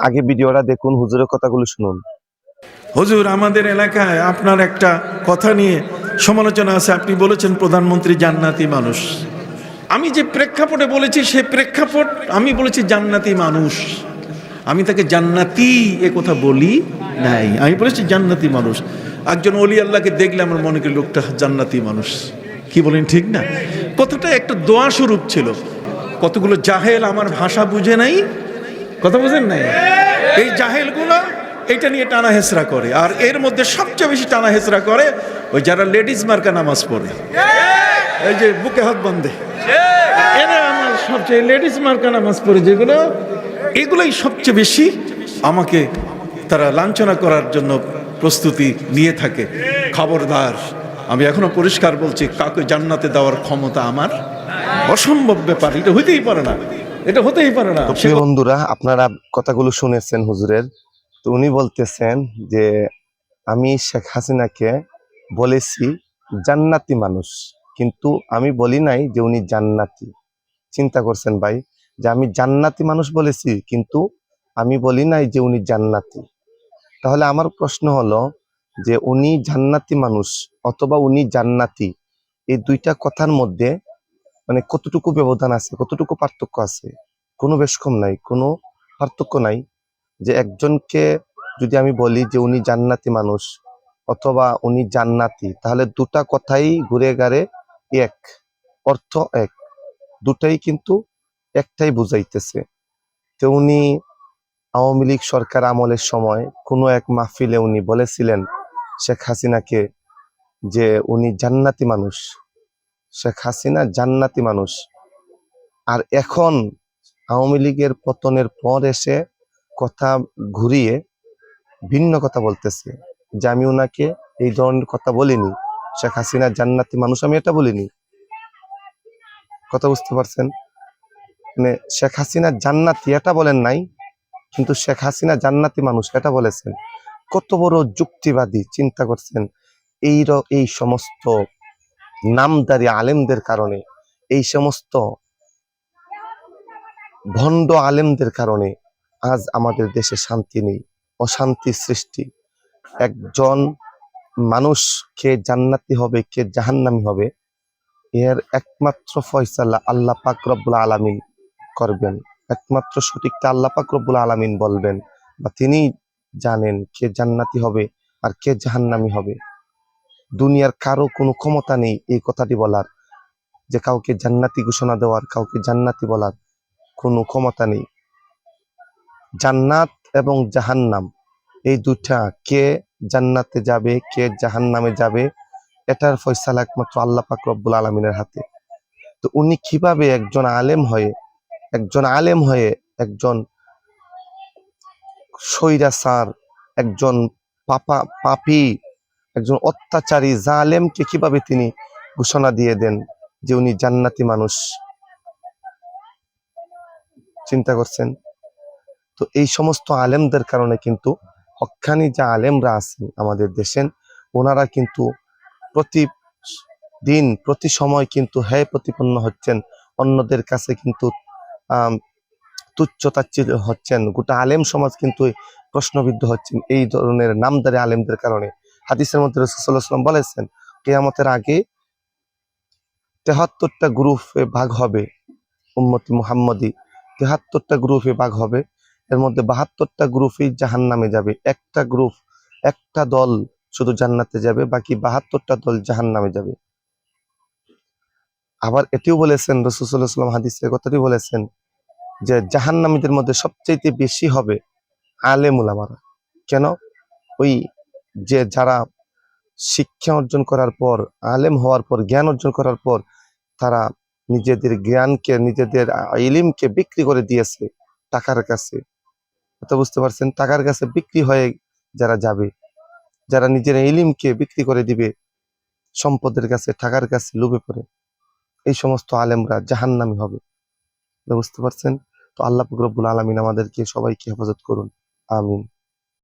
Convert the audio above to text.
আগে ভিডিওটা দেখুন, হুজুরের কথাগুলো শুনুন। হুজুর, আমাদের এলাকায় আপনার একটা কথা নিয়ে সমালোচনা আছে। আপনি বলেছেন প্রধানমন্ত্রী জান্নাতি মানুষ। আমি যে প্রেক্ষাপটে বলেছি সে প্রেক্ষাপট আমি বলেছি জান্নাতি মানুষ। আমি তাকে জান্নাতি এ কথা বলি নাই। আমি বলেছি জান্নাতি মানুষ। একজন অলি আল্লাহকে দেখলে আমার মনে করি লোকটা জান্নাতি মানুষ। কি বলেন, ঠিক না? কথাটা একটা দোয়া স্বরূপ ছিল। কতগুলো জাহেল আমার ভাষা বুঝে নাই কথা বুঝেন নাই? এই জাহেলগুলো এটা নিয়ে টানা হেসরা করে। আর এর মধ্যে সবচেয়ে বেশি টানা হেসরা করে ওই যারা লেডিস মার্কা নামাজ পড়ে। এই যে বুকে হাত বান্ধে এরা আমার সবচেয়ে লেডিস মার্কা নামাজ পড়ে যেগুলো, এগুলোই সবচেয়ে বেশি আমাকে তারা লাঞ্ছনা করার জন্য প্রস্তুতি নিয়ে থাকে। খবরদার, আমি এখনও পরিষ্কার বলছি, কাউকে জান্নাতে দেওয়ার ক্ষমতা আমার অসম্ভব ব্যাপার, এটা হইতেই পারে না। এটা হতেই পারে না। প্রিয় বন্ধুরা আপনারা কথাগুলো শুনেছেন হুজুরের। তো উনি বলতেছেন যে আমি শেখ হাসিনাকে বলেছি জান্নাতি মানুষ কিন্তু আমি বলি নাই যে উনি জান্নাতি। চিন্তা করছেন ভাই যে আমি জান্নাতি মানুষ বলেছি কিন্তু আমি বলি নাই যে উনি জান্নাতি। তাহলে আমার প্রশ্ন হলো যে উনি জান্নাতি মানুষ অথবা উনি জান্নাতি এই দুইটা কথার মধ্যে মানে কতটুকু ব্যবধান আছে, কতটুকু পার্থক্য আছে? কোনো বেশ কম নাই, কোনো পার্থক্য নাই যে একজনকে যদি আমি বলি যে উনি জান্নাতি মানুষ অথবা উনি জান্নাতি, তাহলে দুটা কথাই ঘুরে গাড়ে এক, অর্থ এক। দুটাই কিন্তু একটাই বুঝাইতেছে তো উনি আওয়ামী লীগ সরকার আমলের সময় কোনো এক মাহফিলে উনি বলেছিলেন শেখ হাসিনাকে যে উনি জান্নাতি মানুষ। শেখ হাসিনা জান্নাতি মানুষ। আর এখন আওয়ামী লীগের পতনের পর এসে কথা ঘুরিয়ে ভিন্ন কথা বলতেছে। যে আমি ওনাকে এই ধরনের কথা বলিনি। শেখ হাসিনা জান্নাতি মানুষ, আমি এটা বলিনি। কথা বুঝতে পারছেন? মানে শেখ হাসিনা জান্নাতি, এটা বলেন নাই, কিন্তু শেখ হাসিনা জান্নাতি মানুষ, এটা বলেছেন। কত বড় যুক্তিবাদী চিন্তা করছেন। এই এই সমস্ত নামদারি আলেমদের কারণে, এই সমস্ত ভণ্ড আলেমদের কারণে আজ আমাদের দেশে শান্তি নেই অশান্তি সৃষ্টি। একজন মানুষ কে জান্নাতি হবে, কে জাহান্নামি হবে, এর একমাত্র ফয়সালা আল্লাহ পাক রব্বুল আলামিন করবেন। একমাত্র সঠিকটা আল্লাহ পাক রব্বুল আলামিন বলবেন বা তিনি জানেন কে জান্নাতি হবে আর কে জাহান্নামি হবে। দুনিয়ার কারও কোনো ক্ষমতা নেই এই কথাটি বলার। যে কাউকে জান্নাতি ঘোষণা দেওয়ার, কাউকে জান্নাতি বলার কোনো ক্ষমতা নেই। জান্নাত এবং জাহান্নাম, এই দুটা কে জান্নাতে যাবে, কে জাহান্নামে যাবে, এটার ফয়সালা একমাত্র আল্লাহ পাক রব্বুল আলমিনের হাতে। তো উনি কীভাবে একজন আলেম হয়ে, একজন আলেম হয়ে একজন স্বৈরাচার, একজন পাপা, পাপী একজন অত্যাচারী, জালেমকে কীভাবে তিনি ঘোষণা দিয়ে দেন যে উনি জান্নাতি মানুষ? চিন্তা করছেন? তো এই সমস্ত আলেমদের কারণে কিন্তু হক্কানি যা আলেমরা আছেন আমাদের দেশের, ওনারা কিন্তু প্রতি দিন, প্রতি সময় কিন্তু হ্যায় প্রতিপন্ন হচ্ছেন, অন্যদের কাছে কিন্তু আহ তুচ্ছ হচ্ছেন। গোটা আলেম সমাজ কিন্তু প্রশ্নবিদ্ধ হচ্ছেন এই ধরনের নামদারি আলেমদের কারণে। হাদিসের মধ্যে রসুল্লাহাম বলেছেন, কেয়ামতের আগে তেহাত্তরটা গ্রুপে ভাগ হবে উম্মতি মুহাম্মদি। তেহাত্তরটা গ্রুপে ভাগ হবে, এর মধ্যে বাহাত্তরটা গ্রুপই জাহান নামে যাবে। একটা গ্রুপ, একটা দল শুধু জান্নাতে যাবে, বাকি বাহাত্তরটা দল জাহান নামে যাবে। আবার এটিও বলেছেন রসুল্লাহাম হাদিসের কথাটি বলেছেন যে জাহান্নামীদের মধ্যে সবচাইতে বেশি হবে আলেম উলামারা কেন? ওই যে যারা শিক্ষা অর্জন করার পর, আলেম হওয়ার পর, জ্ঞান অর্জন করার পর, তারা নিজেদের জ্ঞানকে, নিজেদের ইলিমকে বিক্রি করে দিয়েছে টাকার কাছে। তো বুঝতে পারছেন? টাকার কাছে বিক্রি হয়ে যারা যাবে, যারা নিজের ইলিমকে বিক্রি করে দিবে, সম্পদের কাছে, টাকার কাছে লোভে পড়ে, এই সমস্ত আলেমরা জাহান্নামি হবে। বুঝতে পারছেন? তো আল্লাহ রব্বুল আলমিন আমাদেরকে সবাইকে হেফাজত করুন। আমিন।